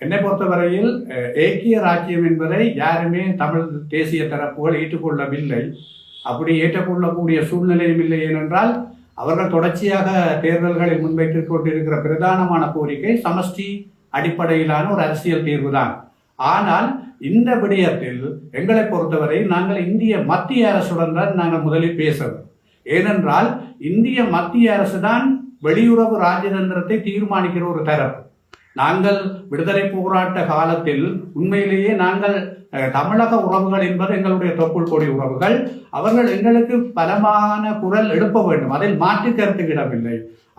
என்னை பொறுத்தவரையில் அஹ், ஏக்கிய ராஜ்யம் என்பதை யாருமே தமிழ் தேசிய தரப்புகள் ஏற்றுக்கொள்ளவில்லை. அப்படி ஏற்றுக்கொள்ளக்கூடிய சூழ்நிலையும் இல்லை ஏனென்றால் அவர்கள் தொடர்ச்சியாக தேர்தல்களில் முன்வைத்துக் கொண்டிருக்கிற பிரதானமான கோரிக்கை சமஷ்டி அடிப்படையிலான ஒரு அரசியல் தீர்வுதான். ஆனால் இந்த விடயத்தில் எங்களை பொறுத்தவரை நாங்கள் இந்திய மத்திய அரசுடன் தான் நாங்கள் முதலில் பேசணும். ஏனென்றால் இந்திய மத்திய அரசு தான் வெளியுறவு ராஜதந்திரத்தை தீர்மானிக்கிற ஒரு தரப்பு. நாங்கள் விடுதலை போராட்ட காலத்தில் உண்மையிலேயே நாங்கள் தமிழக உறவுகள் என்பது எங்களுடைய தொப்புள் கொடி உறவுகள். அவர்கள் எங்களுக்கு பலமான குரல் எழுப்ப வேண்டும். அதில் மாற்று கருத்துக்கு இடமில்லை.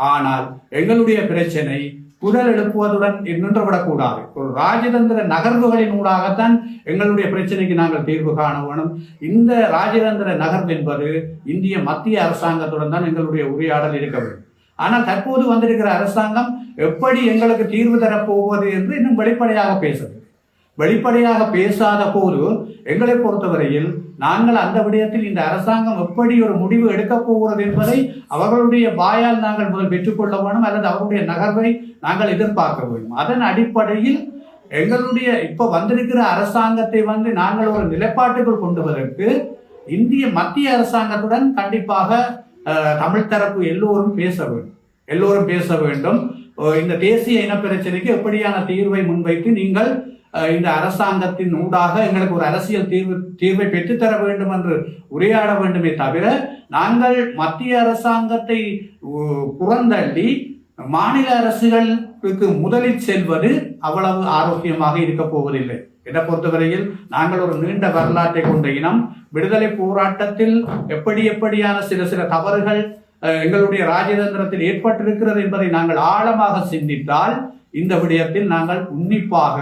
ஆனால் எங்களுடைய பிரச்சனை குரல் எழுப்புவதுடன் நின்றுவிடக்கூடாது ஒரு ராஜதந்திர நகர்வுகளின் ஊடாகத்தான் எங்களுடைய பிரச்சனைக்கு நாங்கள் தீர்வு காண வேணும். இந்த ராஜதந்திர நகர்வு என்பது இந்திய மத்திய அரசாங்கத்துடன் தான் எங்களுடைய உரையாடல் இருக்க வேண்டும். ஆனால் தற்போது வந்திருக்கிற அரசாங்கம் எப்படி எங்களுக்கு தீர்வு தரப்போவது என்று இன்னும் வெளிப்படையாக பேசுது. வெளிப்படையாக பேசாத போது எங்களை பொறுத்தவரையில் நாங்கள் அந்த விடயத்தில் இந்த அரசாங்கம் எப்படி ஒரு முடிவு எடுக்கப் போகிறது என்பதை அவர்களுடைய வாயால் நாங்கள் முதல் பெற்றுக்கொள்ள வேண்டும் அல்லது அவருடைய நகர்வை நாங்கள் எதிர்பார்க்க வேண்டும். அதன் அடிப்படையில் எங்களுடைய இப்போ வந்திருக்கிற அரசாங்கத்தை வந்து நாங்கள் ஒரு நிலைப்பாட்டுக்குள் கொண்டுவதற்கு இந்திய மத்திய அரசாங்கத்துடன் கண்டிப்பாக தமிழ் தரப்பு எல்லோரும் பேச வேண்டும். எல்லோரும் பேச வேண்டும். இந்த தேசிய இன பிரச்சனைக்கு எப்படியான தீர்வை முன்வைத்து நீங்கள் இந்த அரசாங்கத்தின் ஊடாக எங்களுக்கு ஒரு அரசியல் தீர்வு தீர்வை பெற்றுத்தர வேண்டும் என்று உரையாட வேண்டுமே தவிர நாங்கள் மத்திய அரசாங்கத்தை புறந்தள்ளி மாநில அரசுகளுக்கு முதலில் செல்வது அவ்வளவு ஆரோக்கியமாக இருக்க போவதில்லை. என்னை பொறுத்தவரையில் நாங்கள் ஒரு நீண்ட வரலாற்றை கொண்ட இனம். விடுதலை போராட்டத்தில் எப்படி எப்படியான சில சில தவறுகள் எங்களுடைய ராஜதந்திரத்தில் ஏற்பட்டிருக்கிறது என்பதை நாங்கள் ஆழமாக சிந்தித்தால் இந்த விடயத்தில் நாங்கள் உன்னிப்பாக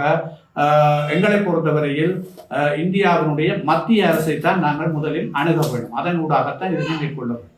எங்களை பொறுத்தவரையில் இந்தியாவினுடைய மத்திய அரசை தான் நாங்கள் முதலில் அணுக வேண்டும். அதன் ஊடாகத்தான் இதை மேற்கொள்ள வேண்டும்.